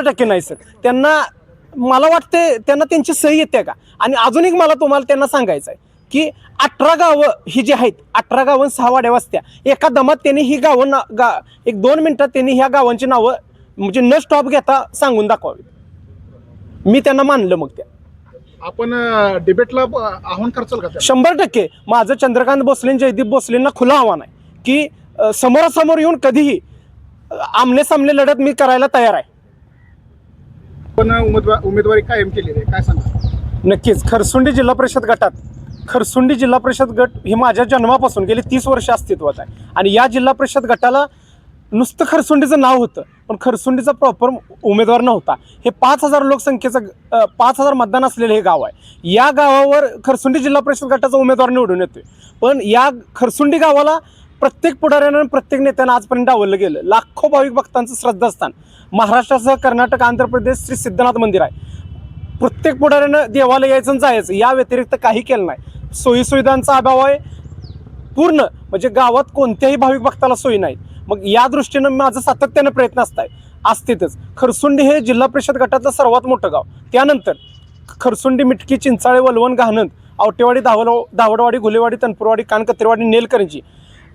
टक्के नाही सर. त्यांना मला वाटते त्यांना त्यांची सही येते का? आणि अजून एक मला तुम्हाला त्यांना सांगायचं आहे की अठरा गावं ही जी आहेत अठरा गावं सहा वाड्या वस्त्या एका दमात त्यांनी ही गावं ना गा एक दोन मिनिटात त्यांनी ह्या गावांची नावं म्हणजे न स्टॉप घेता सांगून दाखवावी. मी त्यांना मानलं मग त्या. आपण डिबेटला आव्हान करचाल का? शंभर टक्के. माझं चंद्रकांत भोसले जयदीप भोसलेंना खुलं आव्हान आहे की समोरासमोर येऊन कधीही आमने सामने लढत मी करायला तयार आहे. पण उमेदवार उमेदवारी कायम केलेली आहे. काय सांगा नक्कीच. खरसुंडी जिल्हा परिषद गटात खरसुंडी जिल्हा परिषद गट हे माझ्या जन्मापासून गेली तीस वर्ष अस्तित्वात आहे. आणि या जिल्हा परिषद गटाला नुसतं खरसुंडीचं नाव होतं पण खरसुंडीचा प्रॉपर उमेदवार नव्हता. हे पाच हजार लोकसंख्येचं अ, पाच हजार मतदान असलेलं हे गाव आहे. या गावावर खरसुंडी जिल्हा परिषद गटाचा उमेदवार निवडून येतोय. पण या खरसुंडी गावाला प्रत्येक पुढाऱ्यानं आणि प्रत्येक नेत्यानं आजपर्यंत डावललं गेलं. लाखो भाविक भक्तांचं श्रद्धास्थान. महाराष्ट्रासह कर्नाटक आंध्र प्रदेश श्री सिद्धनाथ मंदिर आहे. प्रत्येक पुढाऱ्यानं देवाला यायचं जायचं या व्यतिरिक्त काही केलं नाही. सोयीसुविधांचा अभाव आहे. पूर्ण म्हणजे गावात कोणत्याही भाविक भक्ताला सोयी नाही. मग या दृष्टीनं माझं सातत्यानं प्रयत्न असताय. असतेच खरसुंडी हे जिल्हा परिषद गटातलं सर्वात मोठं गाव. त्यानंतर खरसुंडी मिटकी चिंचाळे वलवण घाणंद आवटेवाडी धावल धावडवाडी घुलेवाडी तनपुरवाडी कानकत्रेवाडी नेलकरंजी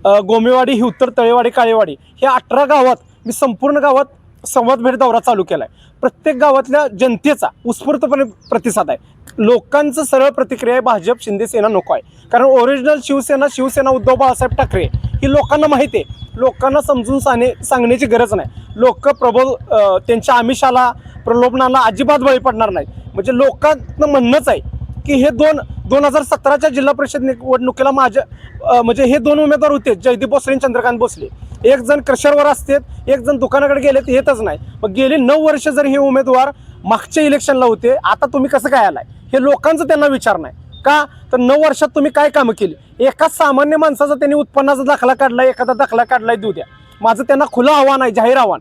गोमेवाडी गोमेवाडी उत्तर तळेवाडी काळेवाडी हे अठरा गावात मी संपूर्ण गावात संवाद भेट दौरा चालू केला आहे प्रत्येक गावातल्या जनतेचा उत्स्फूर्तपणे प्रतिसाद आहे. लोकांचं सरळ प्रतिक्रिया आहे भाजप शिंदे सेना नको आहे. कारण ओरिजिनल शिवसेना शिवसेना उद्धव बाळासाहेब ठाकरे ही लोकांना माहिती आहे. लोकांना समजून सांगणे सांगण्याची गरज नाही. लोक प्रबोध त्यांच्या आमिषाला प्रलोभनाला अजिबात बळी पडणार नाही म्हणजे लोकांचं म्हणणंच आहे की हे दोन दोन हजार सतराच्या जिल्हा परिषद निवडणुकीला माझ्या म्हणजे हे दोन उमेदवार होते जयदीप भोसले आणि चंद्रकांत भोसले. एक जण क्रशरवर असतात एक जण दुकानाकडे गेले येतच नाही. मग गेली नऊ वर्ष जर हे उमेदवार मागच्या इलेक्शनला होते आता तुम्ही कसं काय आलाय? हे लोकांचं त्यांना विचार नाही. का? तर नऊ वर्षात तुम्ही काय कामं केली? एका सामान्य माणसाचा त्यांनी उत्पन्नाचा दाखला काढलाय एखादा दाखला काढलाय देऊ द्या. माझं त्यांना खुलं आव्हान आहे जाहीर आव्हान.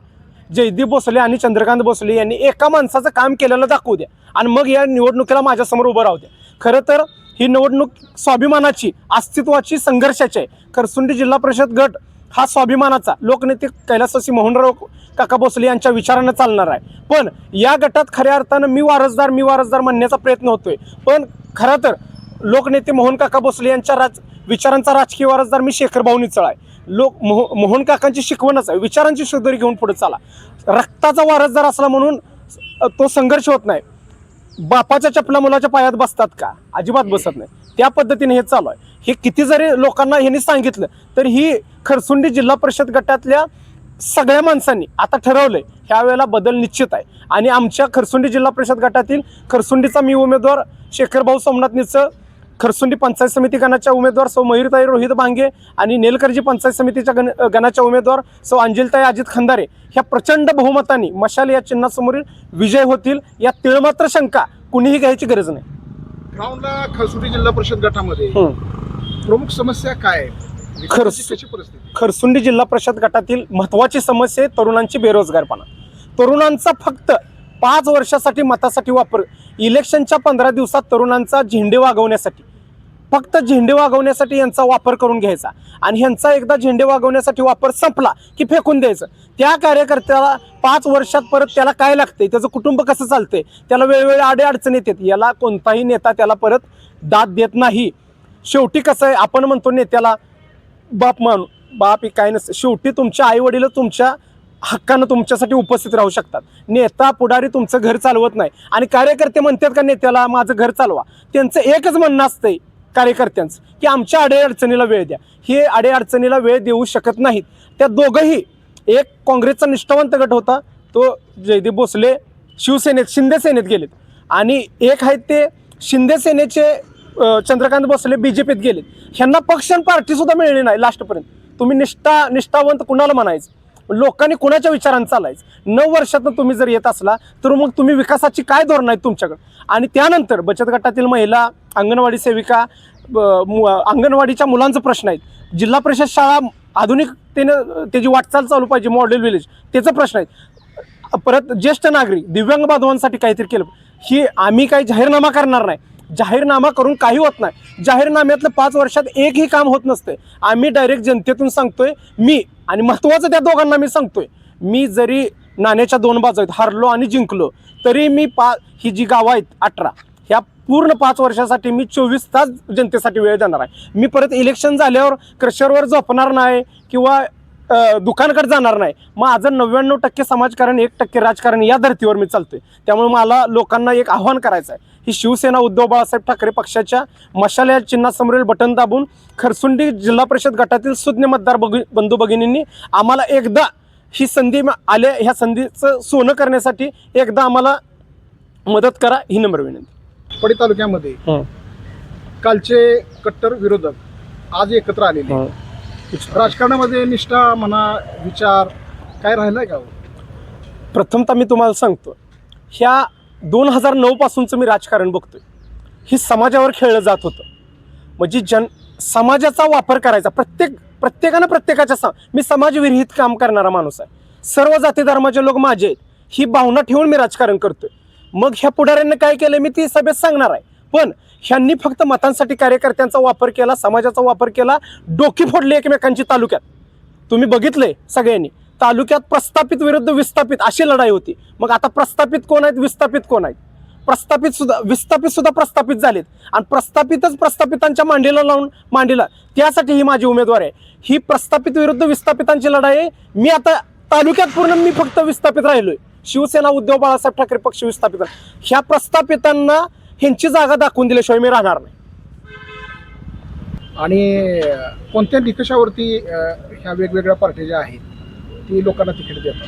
जयदीप भोसले आणि चंद्रकांत भोसले यांनी एका माणसाचं काम केलेलं दाखवू द्या. आणि मग या निवडणुकीला माझ्यासमोर उभं राहू द्या. खरं तर ही निवडणूक स्वाभिमानाची अस्तित्वाची संघर्षाची आहे. खरसुंडी जिल्हा परिषद गट हा स्वाभिमानाचा लोकनेते कैलासवासी मोहनराव काका भोसले यांच्या विचारानं चालणार आहे. पण या गटात खऱ्या अर्थानं मी वारसदार मी वारसदार म्हणण्याचा प्रयत्न होतोय. पण खरं तर लोकनेते मोहन काका भोसले यांच्या राज विचारांचा राजकीय वारसदार मी शेखर भाऊ निचळ आहे. लोक मोह मोहन काकांची शिकवणच आहे. विचारांची शुद्धरी घेऊन पुढे चाला. रक्ताचा वारसदार असला म्हणून तो संघर्ष होत नाही. बापाच्या चपला मुलाच्या पायात बसतात का? अजिबात बसत नाही. त्या पद्धतीने हे चालू आहे. हे किती जरी लोकांना ह्यांनी सांगितलं तर ही खरसुंडी जिल्हा परिषद गटातल्या सगळ्या माणसांनी आता ठरवलंय. ह्या वेळेला बदल निश्चित आहे. आणि आमच्या खरसुंडी जिल्हा परिषद गटातील खरसुंडीचा मी उमेदवार शेखरभाऊ सोमनाथनीचं खरसुंडी पंचायत समिती गणाच्या उमेदवार सौ मयूरताई रोहित भांगे आणि नेलकर्जी पंचायत समितीच्या गण गणाच्या उमेदवार सौ अंजलताई अजित खंदारे ह्या प्रचंड बहुमतांनी मशाल या चिन्हासमोरील विजय होतील या तिळमात्र शंका कुणीही घ्यायची गरज नाही. ग्राउंडला खरसुटी जिल्हा परिषद गटामध्ये प्रमुख समस्या काय? आहे विकासाची खरस- कशी परिस्थिती? खरसुंडी जिल्हा परिषद गटातील महत्त्वाची समस्या आहे तरुणांची बेरोजगारपणा. तरुणांचा फक्त पाच वर्षासाठी मतासाठी वापर इलेक्शनच्या पंधरा दिवसात तरुणांचा झेंडे वागवण्यासाठी. फक्त झेंडे वागवण्यासाठी यांचा वापर करून घ्यायचा. आणि ह्यांचा एकदा झेंडे वागवण्यासाठी वापर संपला की फेकून द्यायचं. त्या कार्यकर्त्याला पाच वर्षात परत त्याला काय लागते त्याचं कुटुंब कसं चालतंय? त्याला वेळोवेळी आडे अडचण येतात. याला कोणताही नेता त्याला परत दाद देत नाही. शेवटी कसं आहे? आपण म्हणतो नेत्याला बाप मानू बाप हे काय नसतं. शेवटी तुमच्या आई वडील तुमच्या हक्कानं तुमच्यासाठी उपस्थित राहू शकतात. नेता पुढारी तुमचं घर चालवत नाही. आणि कार्यकर्ते म्हणतात का नेत्याला माझं घर चालवा. त्यांचं एकच म्हणणं असतंय कार्यकर्त्यांचं की आमच्या अडे अडचणीला वेळ द्या. हे अडेअडचणीला वेळ देऊ शकत नाहीत. त्या दोघंही एक काँग्रेसचा निष्ठावंत गट होता तो जयदीप भोसले शिवसेनेत शिंदे सेनेत गेलेत. आणि एक आहेत ते शिंदे सेनेचे चंद्रकांत भोसले बी जे पीत गेलेत. ह्यांना पक्ष आणि पार्टीसुद्धा मिळली नाही लास्टपर्यंत. तुम्ही निष्ठा निष्ठावंत कुणाला म्हणायचं? लोकांनी कुणाच्या विचारानं चालायचं? नऊ वर्षातनं तुम्ही जर येत असला तर मग तुम्ही विकासाची काय धोरणं आहेत तुमच्याकडे? आणि त्यानंतर बचत गटातील महिला अंगणवाडी सेविका ब- मु- अंगणवाडीच्या मुलांचं प्रश्न आहेत. जिल्हा परिषद शाळा आधुनिकतेनं त्याची वाटचाल चालू पाहिजे मॉडेल विलेज त्याचा प्रश्न आहे परत ज्येष्ठ नागरिक दिव्यांग बांधवांसाठी काहीतरी केलं ही आम्ही काही जाहीरनामा करणार नाही. जाहीरनामा करून काही होत नाही. जाहीरनाम्यातलं पाच वर्षात एकही काम होत नसते. आम्ही डायरेक्ट जनतेतून सांगतोय मी आणि महत्त्वाचं त्या दोघांना मी सांगतोय. मी जरी नाण्याच्या दोन बाजू आहेत हरलो आणि जिंकलो तरी मी पा ही जी गावं आहेत अठरा ह्या पूर्ण पाच वर्षासाठी मी चोवीस तास जनतेसाठी वेळ देणार आहे. मी परत इलेक्शन झाल्यावर क्रशरवर झोपणार नाही किंवा दुकानकडे जाणार नाही. माझं नव्याण्णव टक्के समाजकारण एक टक्के राजकारण या धर्तीवर मी चालतोय. त्यामुळे मला लोकांना एक आव्हान करायचं आहे ही शिवसेना उद्धव बाळासाहेब ठाकरे पक्षाच्या मशाल या चिन्हासमोरील बटन दाबून खरसुंडी जिल्हा परिषद गटातील सुज्ञ मतदार बघ- बंधू भगिनींनी आम्हाला एकदा ही संधी आल्या ह्या संधीचं सोनं करण्यासाठी एकदा आम्हाला मदत करा ही नम्र विनंती. पडी तालुक्यामध्ये कालचे कट्टर विरोधक आज एकत्र आलेले. राजकारणामध्ये निष्ठा म्हणा विचार काय राहिलाय का हो? प्रथमतः मी तुम्हाला सांगतो ह्या दोन हजार नऊ पासूनचं मी राजकारण बघतोय. ही समाजावर खेळलं जात होतं. म्हणजे जन समाजाचा वापर करायचा प्रत्येक प्रत्येकानं प्रत्येकाच्या सा मी समाजविरहित काम करणारा माणूस आहे. सर्व जाती धर्माचे लोक माझे आहेत. ही भावना ठेवून मी राजकारण करतोय. मग ह्या पुढाऱ्यांनी काय केलं मी ती सभेत सांगणार आहे. पण ह्यांनी फक्त मतांसाठी कार्यकर्त्यांचा वापर केला समाजाचा वापर केला डोकी फोडली एकमेकांची तालुक्यात. तुम्ही बघितले सगळ्यांनी. तालुक्यात प्रस्थापित विरुद्ध विस्थापित अशी लढाई होती. मग आता प्रस्थापित कोण आहेत विस्थापित कोण आहेत? प्रस्थापित सुद्धा विस्थापित सुद्धा प्रस्थापित झालेत. आणि प्रस्थापितच प्रस्थापितांच्या मांडीला लावून मांडीला. त्यासाठी ही माझी उमेदवार आहे. ही प्रस्थापित विरुद्ध विस्थापितांची लढाई आहे. मी आता तालुक्यात पूर्ण मी फक्त विस्थापित राहिलोय. शिवसेना उद्धव बाळासाहेब ठाकरे पक्ष विस्थापित ह्या प्रस्थापितांना ह्यांची जागा दाखवून दिल्याशिवाय मी राहणार नाही. आणि कोणत्या निकषावरती अं, ह्या वेगवेगळ्या पार्ट्या ज्या आहेत ती लोकांना तिकीट देतात?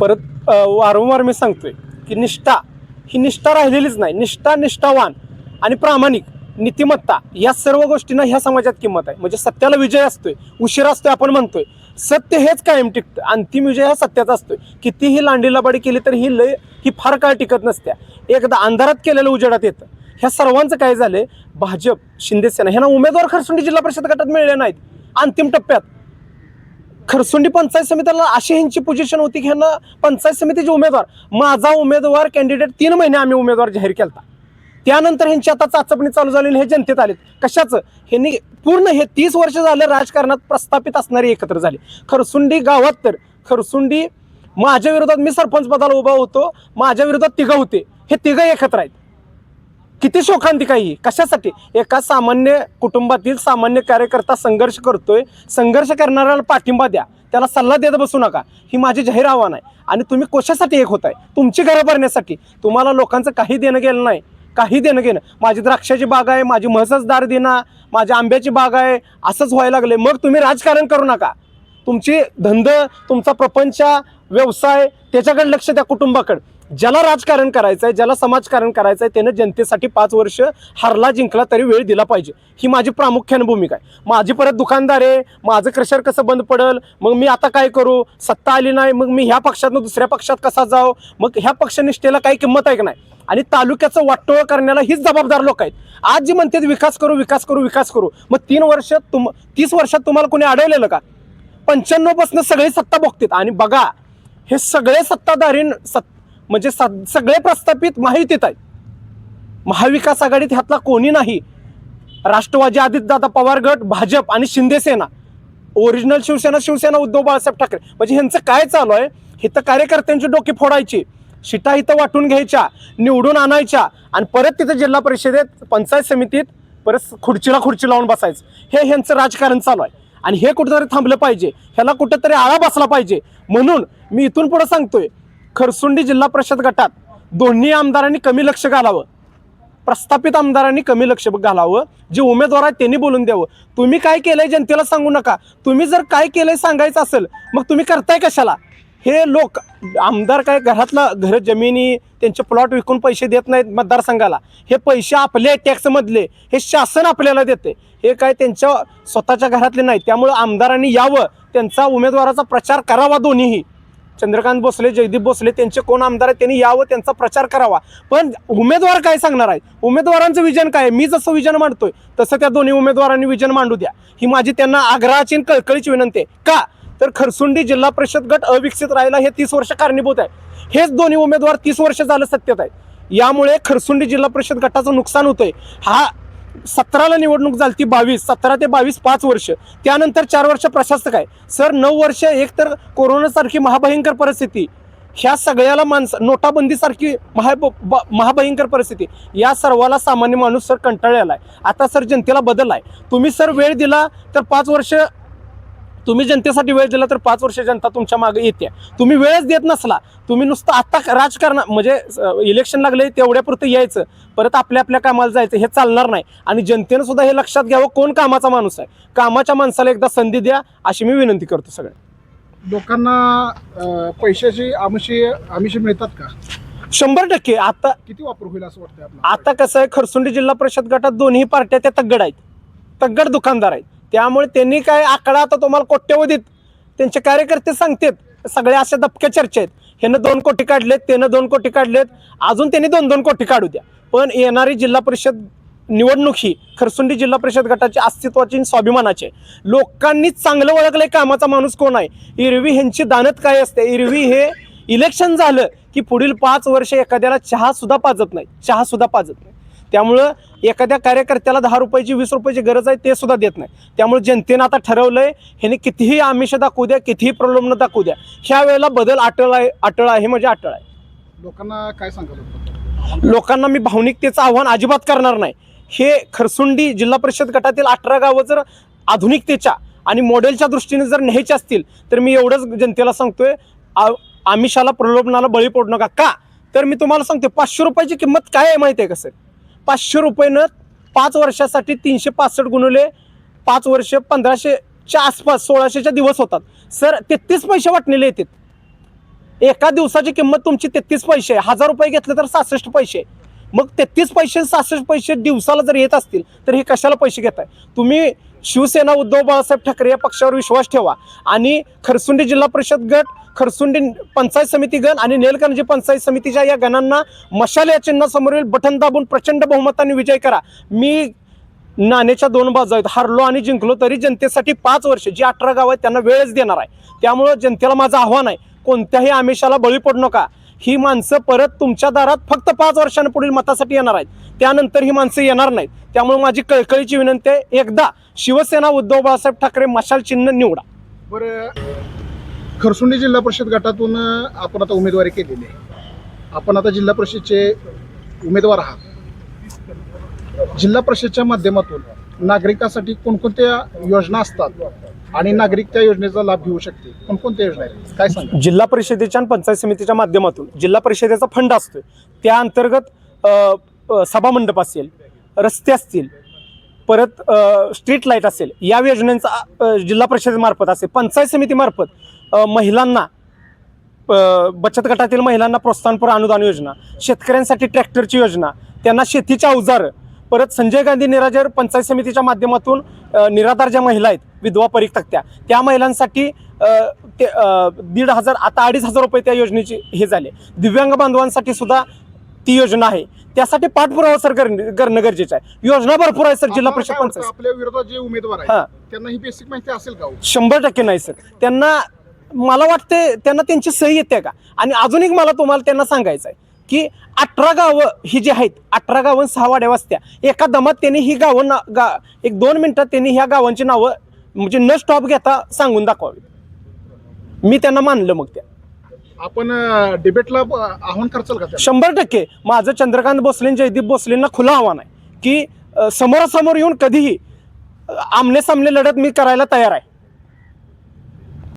परत अ, वारंवार मी सांगतोय की निष्ठा ही निष्ठा राहिलेलीच नाही. निष्ठा निष्ठावान आणि प्रामाणिक नीतिमत्ता या सर्व गोष्टींना ह्या समाजात किंमत आहे. म्हणजे सत्याला विजय असतोय उशीर असतोय आपण म्हणतोय. सत्य हेच कायम टिकतं. अंतिम विजय हा सत्याचा असतोय. कितीही लांडीलाबाडी केली तर ही लय ही फार काळ टिकत नसत्या. एकदा अंधारात केलेलं उजेडात येतं. ह्या सर्वांचं काय झालंय? भाजप शिंदेसेना ह्यांना उमेदवार खरसुंडी जिल्हा परिषद गटात मिळले नाहीत. अंतिम टप्प्यात. खरसुंडी पंचायत समितीला अशी ह्यांची पोझिशन होती की ह्यांना पंचायत समितीचे उमेदवार माझा उमेदवार कॅन्डिडेट तीन महिने आम्ही उमेदवार जाहीर केला त्यानंतर ह्यांची आता चाचपणी चालू झाली आणि हे जनतेत आलेत. कशाचं? ह्यांनी पूर्ण हे तीस वर्ष झाले राजकारणात प्रस्थापित असणारे एकत्र झाले. खरसुंडी गावात तर खरसुंडी माझ्या विरोधात मी सरपंच पदाला उभा होतो माझ्या विरोधात तिघं होते. हे तिघं एकत्र आहेत. किती शोकांतिका ही कशासाठी? एका सामान्य कुटुंबातील सामान्य कार्यकर्ता संघर्ष करतोय संघर्ष करणाऱ्याला पाठिंबा द्या. त्याला सल्ला देत बसू नका. ही माझी जाहीर आव्हान आहे. आणि तुम्ही कशासाठी एक होत आहे तुमची घरं भरण्यासाठी. तुम्हाला लोकांचं काही देणं गेलं नाही. काही देणं घेणं. माझी द्राक्षाची बाग आहे माझी म्हसच दार देणं माझी आंब्याची बाग आहे असंच व्हायला लागले मग तुम्ही राजकारण करू नका. तुमची धंद तुमचा प्रपंच व्यवसाय त्याच्याकडे लक्ष द्या कुटुंबाकडे. ज्याला राजकारण करायचं आहे ज्याला समाजकारण करायचं आहे त्यानं जनतेसाठी पाच वर्ष हरला जिंकला तरी वेळ दिला पाहिजे. ही माझी प्रामुख्याने भूमिका आहे. माझी परत दुकानदार आहे माझं क्रशर कसं बंद पडल मग मी आता काय करू? सत्ता आली नाही मग मी ह्या पक्षातनं दुसऱ्या पक्षात कसा जाऊ मग ह्या पक्षनिष्ठेला काही किंमत आहे का नाही? आणि तालुक्याचं वाटोळ करण्याला हीच जबाबदार लोक आहेत. आज जी म्हणतात विकास करू विकास करू विकास करू. मग तीन वर्ष तुम तीस वर्षात तुम्हाला कोणी अडवलेलं का? पंच्याण्णवपासून सगळे सगळी सत्ता बघतात आणि बघा हे सगळे सत्ताधारी सत्ता म्हणजे स- सगळे प्रस्थापित माहितीत आहे महाविकास आघाडीत ह्यातला कोणी नाही. राष्ट्रवादी आदित्यदादा पवार गट भाजप आणि शिंदेसेना ओरिजिनल शिवसेना शिवसेना उद्धव बाळासाहेब ठाकरे. म्हणजे ह्यांचं काय चालू आहे? इथं कार्यकर्त्यांची डोकी फोडायची. शिटा इथं वाटून घ्यायच्या निवडून आणायच्या आणि परत तिथं जिल्हा परिषदेत पंचायत समितीत परत खुर्चीला खुर्ची लावून बसायचं. हे ह्यांचं राजकारण चालू आहे. आणि हे कुठेतरी थांबलं पाहिजे. ह्याला कुठेतरी आळा बसला पाहिजे. म्हणून मी इथून पुढे सांगतोय खरसुंडी जिल्हा परिषद गटात दोन्ही आमदारांनी कमी लक्ष घालावं. प्रस्थापित आमदारांनी कमी लक्ष घालावं. जे उमेदवार आहेत त्यांनी बोलून द्यावं. तुम्ही काय केलंय जनतेला सांगू नका. तुम्ही जर काय केलंय सांगायचं असेल मग तुम्ही करताय कशाला? हे लोक आमदार काय घरातला घर जमिनी त्यांचे प्लॉट विकून पैसे देत नाहीत मतदारसंघाला. हे पैसे आपले टॅक्समधले हे शासन आपल्याला देते हे काय त्यांच्या स्वतःच्या घरातले नाही. त्यामुळं आमदारांनी यावं. त्यांचा उमेदवाराचा प्रचार करावा दोन्हीही. चंद्रकांत भोसले जयदीप भोसले त्यांचे कोण आमदार आहेत त्यांनी यावं त्यांचा प्रचार करावा. पण उमेदवार काय सांगणार आहे उमेदवारांचं विजन काय आहे? मी जसं विजन मांडतोय तसं त्या दोन्ही उमेदवारांनी विजन मांडू द्या. ही माझी त्यांना आग्रहाची कळकळीची विनंती आहे. का? तर खरसुंडी जिल्हा परिषद गट अविकसित राहिला हे तीस वर्ष कारणीभूत आहे. हेच दोन्ही उमेदवार तीस वर्ष झालं सत्तेत आहे यामुळे खरसुंडी जिल्हा परिषद गटाचं नुकसान होतंय. हा सतराला निवडणूक झाली ती बावीस सतरा ते बावीस पाच वर्ष. त्यानंतर चार वर्ष प्रशासक आहे. सर नऊ वर्ष एक तर कोरोनासारखी महाभयंकर परिस्थिती. ह्या सगळ्याला माणसं नोटाबंदीसारखी महा ब- महाभयंकर परिस्थिती. या सर्वाला सामान्य माणूस सर कंटाळलेला आहे. आता सर जनतेला बदल आहे. तुम्ही सर वेळ दिला तर पाच वर्ष तुम्ही जनतेसाठी वेळ दिला तर पाच वर्ष जनता तुमच्या मागे येते. तुम्ही वेळच देत नसला तुम्ही नुसतं आता राजकारण म्हणजे इलेक्शन लागले तेवढ्यापुरतं यायचं परत आपल्या आपल्या कामाला जायचं हे चालणार नाही. आणि जनतेनं सुद्धा हे लक्षात घ्यावं कोण कामाचा माणूस आहे. कामाच्या माणसाला एकदा संधी द्या अशी मी विनंती करतो सगळ्या लोकांना पैशाची आमिषे आमिषे मिळतात का? शंभर टक्के. आता किती वापर होईल असं वाटतं आता कसं आहे खरसुंडी जिल्हा परिषद गटात दोन्ही पार्ट्या त्या तगड आहेत. तगड दुकानदार आहेत. त्यामुळे त्यांनी काय आकडा आता तुम्हाला कोट्यवधीत त्यांचे कार्यकर्ते सांगतात सगळ्या अशा दबक्या चर्चा आहेत. ह्यानं दोन कोटी काढलेत त्यानं दोन कोटी काढलेत. अजून त्यांनी दोन दोन कोटी काढू द्या. पण येणारी जिल्हा परिषद निवडणूक ही खरसुंडी जिल्हा परिषद गटाची अस्तित्वाची आणि स्वाभिमानाची लोकांनी चांगलं ओळखलंय कामाचा माणूस कोण आहे? इरवी ह्यांची दानत काय असते? इरवी हे इलेक्शन झालं की पुढील पाच वर्ष एखाद्याला चहा सुद्धा पाजत नाही. चहा सुद्धा पाजत नाही. त्यामुळं एखाद्या कार्यकर्त्याला दहा रुपयाची वीस रुपयाची गरज आहे ते सुद्धा देत नाही. त्यामुळे जनतेनं आता ठरवलंय ह्याने कितीही आमिष दाखवू द्या कितीही प्रलोभन दाखवू द्या ह्या वेळेला बदल अटळ आहे अटळ आहे म्हणजे अटळ आहे. लोकांना काय सांगत लोकांना मी भावनिकतेचं आव्हान अजिबात करणार नाही. हे खरसुंडी जिल्हा परिषद गटातील अठरा गावं जर आधुनिकतेच्या आणि मॉडेलच्या दृष्टीने जर न्यायचे असतील तर मी एवढंच जनतेला सांगतोय आमिषाला प्रलोभनाला बळी पडू नका. का? तर मी तुम्हाला सांगते पाचशे रुपयाची किंमत काय आहे माहिती आहे का सर? पाचशे रुपयेनं पाच वर्षासाठी तीनशे पासष्ट गुणवले पाच वर्ष पंधराशेच्या आसपास सोळाशेच्या दिवस होतात. सर तेहतीस पैसे वाटलेले येतात एका दिवसाची किंमत तुमची तेहतीस पैसे आहे. हजार रुपये घेतले तर सहासष्ट पैसे मग तेहतीस पैसे सहासष्ट पैसे दिवसाला जर येत असतील तर हे कशाला पैसे घेत आहे तुम्ही शिवसेना उद्धव बाळासाहेब ठाकरे या पक्षावर विश्वास ठेवा. आणि खरसुंडी जिल्हा परिषद गट खरसुंडी पंचायत समिती गण आणि नेलकंजी पंचायत समितीच्या या गणांना मशाल या चिन्हासमोरील बटन दाबून प्रचंड बहुमताने विजय करा. मी नाण्याच्या दोन बाजू आहेत. हरलो आणि जिंकलो तरी जनतेसाठी पाच वर्ष जी अठरा गाव आहेत त्यांना वेळच देणार आहे. त्यामुळं जनतेला माझं आव्हान आहे कोणत्याही आमिषाला बळी पडू नका. ही माणसं परत तुमच्या दारात फक्त पाच वर्षांपुढील मतासाठी येणार आहेत. त्यानंतर ही माणसं येणार नाहीत. त्यामुळे माझी कळकळीची विनंती आहे एकदा शिवसेना उद्धव बाळासाहेब ठाकरे मशाल चिन्ह निवडा. बरं खरसुंडी जिल्हा परिषद गटातून आपण आता उमेदवारी केलेली आहे. आपण आता जिल्हा परिषदचे उमेदवार आहात. जिल्हा परिषदच्या माध्यमातून नागरिकासाठी कोणकोणत्या योजना असतात आणि नागरिक त्या योजनेचा लाभ घेऊ शकते कोणकोणत्या योजना आहेत? काय सांगा जिल्हा परिषदेच्या आणि पंचायत समितीच्या माध्यमातून जिल्हा परिषदेचा फंड असतो त्या अंतर्गत सभामंडप असेल रस्ते असतील परत स्ट्रीट लाइट असेल या योजनांचा जिल्हा परिषदेमार्फत असेल पंचायत समितीमार्फत महिलांना बचत गटातील महिलांना प्रोत्साहनपर अनुदान योजना शेतकऱ्यांसाठी ट्रॅक्टरची योजना त्यांना शेतीच्या अवजारं परत संजय गांधी निराधार पंचायत समितीच्या माध्यमातून निराधार ज्या महिला आहेत विधवा परित्यक्त्या त्या महिलांसाठी ते दीड हजार आता अडीच हजार रुपये त्या योजनेची हे झाले. दिव्यांग बांधवांसाठी सुद्धा ती योजना आहे. त्यासाठी पाठपुरावा सर करणं गरजेचं आहे. योजना भरपूर आहे सर जिल्हा परिषद पंचायत. आपल्या विरोधात जे उमेदवार हा. त्यांना ही बेसिक माहिती असेल का हो? शंभर टक्के नाही सर. त्यांना मला वाटते त्यांना त्यांची सही येते का? आणि अजून एक मला तुम्हाला त्यांना सांगायचं आहे की अठरा गावं ही जी आहेत अठरा गावं सहा वाड्या वस्त्या एका दमात त्यांनी ही गावं ना गा एक दोन मिनिटात त्यांनी ह्या गावांची नावं म्हणजे न स्टॉप घेता सांगून दाखवावी. मी त्यांना मानलं मग त्या. आपण डिबेटला आव्हान करचाल का शंभर टक्के. माझं चंद्रकांत भोसले जयदीप भोसलेंना खुलं आव्हान आहे की समोरासमोर येऊन कधीही आमने सामने लढत मी करायला तयार आहे.